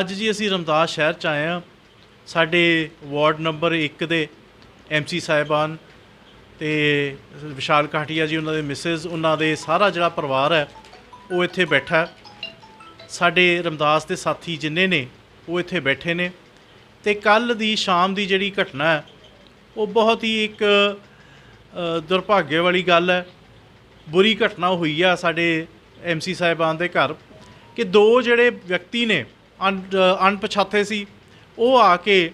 ਅੱਜ ਜੀ ਅਸੀਂ ਰਮਦਾਸ ਸ਼ਹਿਰ ਚ ਆਏ ਆ ਸਾਡੇ ਵਾਰਡ ਨੰਬਰ 1 ਦੇ ਐਮਸੀ ਸਾਹਿਬਾਨ ਤੇ ਵਿਸ਼ਾਲ ਕਾਠੀਆ ਜੀ ਉਹਨਾਂ ਦੇ ਮਿਸਿਸ ਉਹਨਾਂ ਦੇ ਸਾਰਾ ਜਿਹੜਾ ਪਰਿਵਾਰ ਹੈ ਉਹ ਇੱਥੇ ਬੈਠਾ ਸਾਡੇ ਰਮਦਾਸ ਦੇ ਸਾਥੀ ਜਿੰਨੇ ਨੇ ਉਹ ਇੱਥੇ ਬੈਠੇ ਨੇ। ਤੇ ਕੱਲ ਦੀ ਸ਼ਾਮ ਦੀ ਜਿਹੜੀ ਘਟਨਾ ਹੈ ਉਹ ਬਹੁਤ ਹੀ ਇੱਕ ਅ, ਦੁਰਭਾਗੇ ਵਾਲੀ ਗੱਲ ਹੈ। ਬੁਰੀ ਘਟਨਾ ਹੋਈ ਆ ਸਾਡੇ ਐਮਸੀ ਸਾਹਿਬਾਨ ਦੇ ਘਰ ਕਿ ਦੋ ਜਿਹੜੇ ਵਿਅਕਤੀ ਨੇ ਅਣਪਛਾਤੇ ਸੀ। ਉਹ ਆ ਕੇ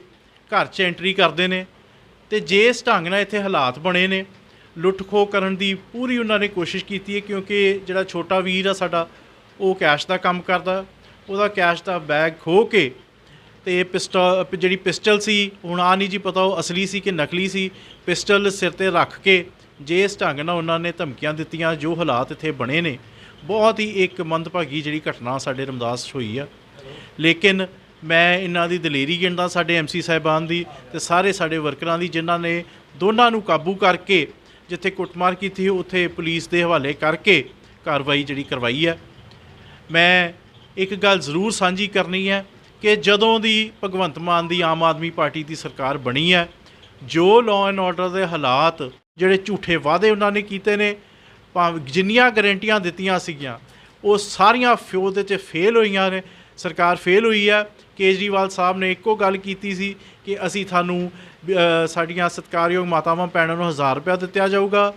ਘਰ 'ਚ ਐਂਟਰੀ ਕਰਦੇ ਨੇ ਤੇ ਜਿਸ ਢੰਗ ਨਾਲ ਇੱਥੇ ਹਾਲਾਤ ਬਣੇ ਨੇ ਲੁੱਟ ਖੋਹ ਕਰਨ ਦੀ ਪੂਰੀ ਉਹਨਾਂ ਨੇ ਕੋਸ਼ਿਸ਼ ਕੀਤੀ ਹੈ, ਕਿਉਂਕਿ ਜਿਹੜਾ ਛੋਟਾ ਵੀਰ ਆ ਸਾਡਾ, ਉਹ ਕੈਸ਼ ਦਾ ਕੰਮ ਕਰਦਾ, ਉਹਦਾ ਕੈਸ਼ ਦਾ ਬੈਗ ਖੋਹ ਕੇ ਤੇ ਪਿਸਟਲ, ਜਿਹੜੀ ਪਿਸਟਲ ਸੀ, ਹੁਣ ਆ ਨਹੀਂ ਜੀ ਪਤਾ ਉਹ ਅਸਲੀ ਸੀ ਕਿ ਨਕਲੀ ਸੀ, ਪਿਸਟਲ ਸਿਰ ਤੇ ਰੱਖ ਕੇ ਜਿਸ ਢੰਗ ਨਾਲ ਉਹਨਾਂ ਨੇ ਧਮਕੀਆਂ ਦਿੱਤੀਆਂ, ਜੋ ਹਾਲਾਤ ਇੱਥੇ ਬਣੇ ਨੇ, ਬਹੁਤ ਹੀ ਇੱਕ ਮੰਦਭਾਗੀ ਜਿਹੜੀ ਘਟਨਾ ਸਾਡੇ ਰਮਦਾਸ 'ਚ ਹੋਈ ਆ। ਲੇਕਿਨ ਮੈਂ ਇਹਨਾਂ ਦੀ ਦਲੇਰੀ ਗਿਣਦਾ ਸਾਡੇ ਐਮਸੀ ਸਾਹਿਬਾਨ ਦੀ ਤੇ ਸਾਰੇ ਸਾਡੇ ਵਰਕਰਾਂ ਦੀ, ਜਿਨ੍ਹਾਂ ਨੇ ਦੋਨਾਂ ਨੂੰ ਕਾਬੂ ਕਰਕੇ ਜਿੱਥੇ ਕੁੱਟਮਾਰ ਕੀਤੀ ਉੱਥੇ ਪੁਲਿਸ ਦੇ ਹਵਾਲੇ ਕਰਕੇ ਕਾਰਵਾਈ ਜਿਹੜੀ ਕਰਵਾਈ ਹੈ। ਮੈਂ ਇੱਕ ਗੱਲ ਜ਼ਰੂਰ ਸਾਂਝੀ ਕਰਨੀ ਹੈ ਕਿ ਜਦੋਂ ਦੀ ਭਗਵੰਤ ਮਾਨ ਦੀ ਆਮ ਆਦਮੀ ਪਾਰਟੀ ਦੀ ਸਰਕਾਰ ਬਣੀ ਹੈ, ਜੋ ਲਾਅ ਐਂਡ ਆਰਡਰ ਦੇ ਹਾਲਾਤ ਜਿਹੜੇ ਝੂਠੇ ਵਾਅਦੇ ਉਹਨਾਂ ਨੇ ਕੀਤੇ ਨੇ, ਭਾਵੇਂ ਜਿੰਨੀਆਂ ਗਾਰੰਟੀਆਂ ਦਿੱਤੀਆਂ ਸੀਗੀਆਂ, ਉਹ ਸਾਰੀਆਂ ਫਿਓ ਦੇ 'ਚ ਫੇਲ ਹੋਈਆਂ ਨੇ। ਸਰਕਾਰ ਫੇਲ ਹੋਈ ਹੈ ਕੇਜਰੀਵਾਲ ਸਾਹਿਬ ਨੇ ਇੱਕੋ ਗੱਲ ਕੀਤੀ ਸੀ ਕਿ ਅਸੀਂ ਤੁਹਾਨੂੰ ਸਾਡੀਆਂ ਸਤਿਕਾਰਯੋਗ ਮਾਤਾਵਾਂ, ਭੈਣਾਂ ਨੂੰ 1000 ਰੁਪਇਆ ਦਿੱਤਾ ਜਾਊਗਾ।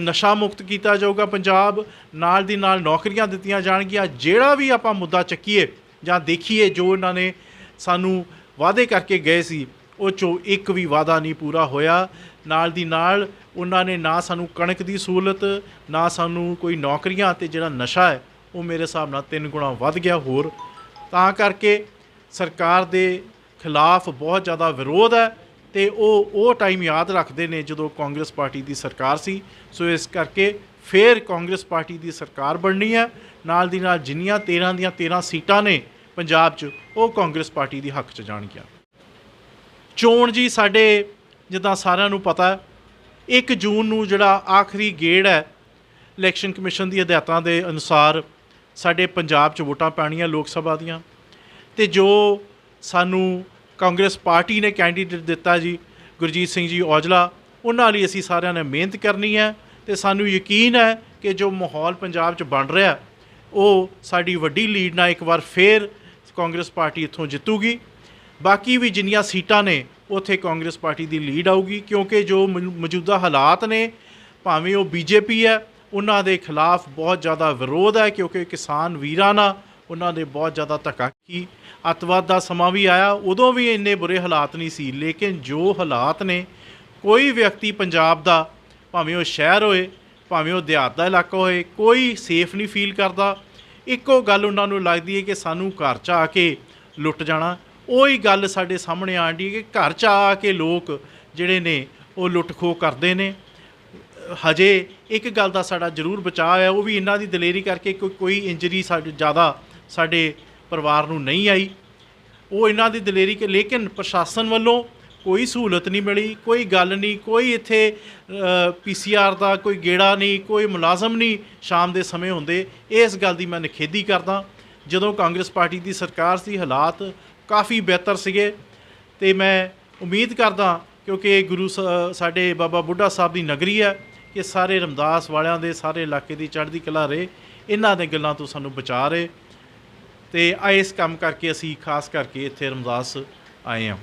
ਨਸ਼ਾ ਮੁਕਤ ਕੀਤਾ ਜਾਊਗਾ ਪੰਜਾਬ। ਨਾਲ ਦੀ ਨਾਲ ਨੌਕਰੀਆਂ ਦਿੱਤੀਆਂ ਜਾਣਗੀਆਂ। ਜਿਹੜਾ ਵੀ ਆਪਾਂ ਮੁੱਦਾ ਚੱਕੀਏ ਜਾਂ ਦੇਖੀਏ, ਜੋ ਇਹਨਾਂ ਨੇ ਸਾਨੂੰ ਵਾਅਦੇ ਕਰਕੇ ਗਏ ਸੀ, ਉਹ ਚੋਂ ਇੱਕ ਵੀ ਵਾਅਦਾ ਨਹੀਂ ਪੂਰਾ ਹੋਇਆ। ਨਾਲ ਦੀ ਨਾਲ ਉਹਨਾਂ ਨੇ ਨਾ ਸਾਨੂੰ ਕਣਕ ਦੀ ਸਹੂਲਤ, ਨਾ ਸਾਨੂੰ ਕੋਈ ਨੌਕਰੀਆਂ ਤੇ ਜਿਹੜਾ ਨਸ਼ਾ ਹੈ, ਉਹ ਮੇਰੇ ਹਿਸਾਬ ਨਾਲ ਤਿੰਨ ਗੁਣਾ ਵੱਧ ਗਿਆ। ਹੋਰ ਤਾਂ ਕਰਕੇ ਸਰਕਾਰ ਦੇ ਖਿਲਾਫ ਬਹੁਤ ਜ਼ਿਆਦਾ ਵਿਰੋਧ ਹੈ ਤੇ ਉਹ ਉਹ ਟਾਈਮ ਯਾਦ ਰੱਖਦੇ ਨੇ ਜਦੋਂ ਕਾਂਗਰਸ ਪਾਰਟੀ ਦੀ ਸਰਕਾਰ ਸੀ। ਸੋ ਇਸ ਕਰਕੇ ਫੇਰ ਕਾਂਗਰਸ ਪਾਰਟੀ ਦੀ ਸਰਕਾਰ ਬਣਨੀ ਹੈ। ਨਾਲ ਦੀ ਨਾਲ ਜਿੰਨੀਆਂ 13 ਦੀਆਂ 13 ਸੀਟਾਂ ਨੇ ਪੰਜਾਬ 'ਚ, ਉਹ ਕਾਂਗਰਸ ਪਾਰਟੀ ਦੀ ਹੱਕ 'ਚ ਜਾਣਗੀਆਂ। ਚੋਣ ਜੀ, ਸਾਡੇ ਜਿੱਦਾਂ ਸਾਰਿਆਂ ਨੂੰ ਪਤਾ ਹੈ 1 ਜੂਨ ਨੂੰ ਜਿਹੜਾ ਆਖਰੀ ਗੇੜ ਹੈ ਇਲੈਕਸ਼ਨ ਕਮਿਸ਼ਨ ਦੀ ਹਦਾਇਤਾਂ ਦੇ ਅਨੁਸਾਰ ਸਾਡੇ ਪੰਜਾਬ 'ਚ ਵੋਟਾਂ ਪੈਣੀਆਂ ਲੋਕ ਸਭਾ ਦੀਆਂ। ਤੇ ਜੋ ਸਾਨੂੰ ਕਾਂਗਰਸ ਪਾਰਟੀ ਨੇ ਕੈਂਡੀਡੇਟ ਦਿੱਤਾ ਜੀ, ਗੁਰਜੀਤ ਸਿੰਘ ਜੀ ਔਜਲਾ, ਉਹਨਾਂ ਲਈ ਅਸੀਂ ਸਾਰਿਆਂ ਨੇ ਮਿਹਨਤ ਕਰਨੀ ਹੈ ਤੇ ਸਾਨੂੰ ਯਕੀਨ ਹੈ ਕਿ ਜੋ ਮਾਹੌਲ ਪੰਜਾਬ 'ਚ ਬਣ ਰਿਹਾ, ਉਹ ਸਾਡੀ ਵੱਡੀ ਲੀਡ ਨਾਲ ਇੱਕ ਵਾਰ ਫੇਰ ਕਾਂਗਰਸ ਪਾਰਟੀ ਇੱਥੋਂ ਜਿੱਤੂਗੀ। ਬਾਕੀ ਵੀ ਜਿੰਨੀਆਂ ਸੀਟਾਂ ਨੇ, ਉੱਥੇ ਕਾਂਗਰਸ ਪਾਰਟੀ ਦੀ ਲੀਡ ਆਊਗੀ, ਕਿਉਂਕਿ ਜੋ ਮੌ- ਮੌਜੂਦਾ ਹਾਲਾਤ ਨੇ, ਭਾਵੇਂ ਉਹ ਬੀਜੇਪੀ ਹੈ, ਉਹਨਾਂ ਦੇ ਖਿਲਾਫ ਬਹੁਤ ਜ਼ਿਆਦਾ ਵਿਰੋਧ ਹੈ, ਕਿਉਂਕਿ ਕਿਸਾਨ ਵੀਰਾਂ ਨਾਲ ਉਹਨਾਂ ਨੇ ਬਹੁਤ ਜ਼ਿਆਦਾ ਧੱਕਾ ਕੀ ਅੱਤਵਾਦ ਦਾ ਸਮਾਂ ਵੀ ਆਇਆ, ਉਦੋਂ ਵੀ ਇੰਨੇ ਬੁਰੇ ਹਾਲਾਤ ਨਹੀਂ ਸੀ, ਲੇਕਿਨ ਜੋ ਹਾਲਾਤ ਨੇ, ਕੋਈ ਵਿਅਕਤੀ ਪੰਜਾਬ ਦਾ, ਭਾਵੇਂ ਉਹ ਸ਼ਹਿਰ ਹੋਏ, ਭਾਵੇਂ ਉਹ ਦਿਹਾਤ ਦਾ ਇਲਾਕਾ ਹੋਏ, ਕੋਈ ਸੇਫ ਨਹੀਂ ਫੀਲ ਕਰਦਾ। ਇੱਕੋ ਗੱਲ ਉਹਨਾਂ ਨੂੰ ਲੱਗਦੀ ਹੈ ਕਿ ਸਾਨੂੰ ਘਰ 'ਚ ਆ ਕੇ ਲੁੱਟ ਜਾਣਾ। ਉਹੀ ਗੱਲ ਸਾਡੇ ਸਾਹਮਣੇ ਆਂਦੀ ਹੈ ਕਿ ਘਰ 'ਚ ਆ ਕੇ ਲੋਕ ਜਿਹੜੇ ਨੇ, ਉਹ ਲੁੱਟ ਖੋਹ ਕਰਦੇ ਨੇ। ਹਜੇ ਇੱਕ ਗੱਲ ਦਾ ਸਾਡਾ ਜ਼ਰੂਰ ਬਚਾਅ ਹੈ, ਉਹ ਵੀ ਇਹਨਾਂ ਦੀ ਦਲੇਰੀ ਕਰਕੇ ਕੋਈ ਕੋਈ ਇੰਜਰੀ ਸਾਡੇ ਜ਼ਿਆਦਾ ਸਾਡੇ ਪਰਿਵਾਰ ਨੂੰ ਨਹੀਂ ਆਈ। ਉਹ ਇਹਨਾਂ ਦੀ ਦਲੇਰੀ ਕਿ ਲੇਕਿਨ ਪ੍ਰਸ਼ਾਸਨ ਵੱਲੋਂ ਕੋਈ ਸਹੂਲਤ ਨਹੀਂ ਮਿਲੀ, ਕੋਈ ਗੱਲ ਨਹੀਂ, ਕੋਈ ਇੱਥੇ ਪੀਸੀਆਰ ਦਾ ਕੋਈ ਗੇੜਾ ਨਹੀਂ, ਕੋਈ ਮੁਲਾਜ਼ਮ ਨਹੀਂ ਸ਼ਾਮ ਦੇ ਸਮੇਂ ਹੁੰਦੇ। ਇਸ ਗੱਲ ਦੀ ਮੈਂ ਨਿਖੇਧੀ ਕਰਦਾ। ਜਦੋਂ ਕਾਂਗਰਸ ਪਾਰਟੀ ਦੀ ਸਰਕਾਰ ਸੀ, ਹਾਲਾਤ ਕਾਫੀ ਬਿਹਤਰ ਸੀਗੇ ਤੇ ਮੈਂ ਉਮੀਦ ਕਰਦਾ ਕਿਉਂਕਿ ਗੁਰੂ ਸ- ਸਾਡੇ ਬਾਬਾ ਬੁੱਢਾ ਸਾਹਿਬ ਦੀ ਨਗਰੀ ਹੈ ਕਿ ਸਾਰੇ ਰਮਦਾਸ ਵਾਲਿਆਂ ਦੇ ਸਾਰੇ ਇਲਾਕੇ ਦੀ ਚੜ੍ਹਦੀ ਕਲਾ ਰਹੇ। ਇਹਨਾਂ ਦੇ ਗੱਲਾਂ ਤੋਂ ਸਾਨੂੰ ਬਚਾ ਰਹੇ। ਤੇ ਆ ਇਸ ਕੰਮ ਕਰਕੇ ਅਸੀਂ ਖਾਸ ਕਰਕੇ ਇੱਥੇ ਰਮਦਾਸ ਆਏ ਹਾਂ।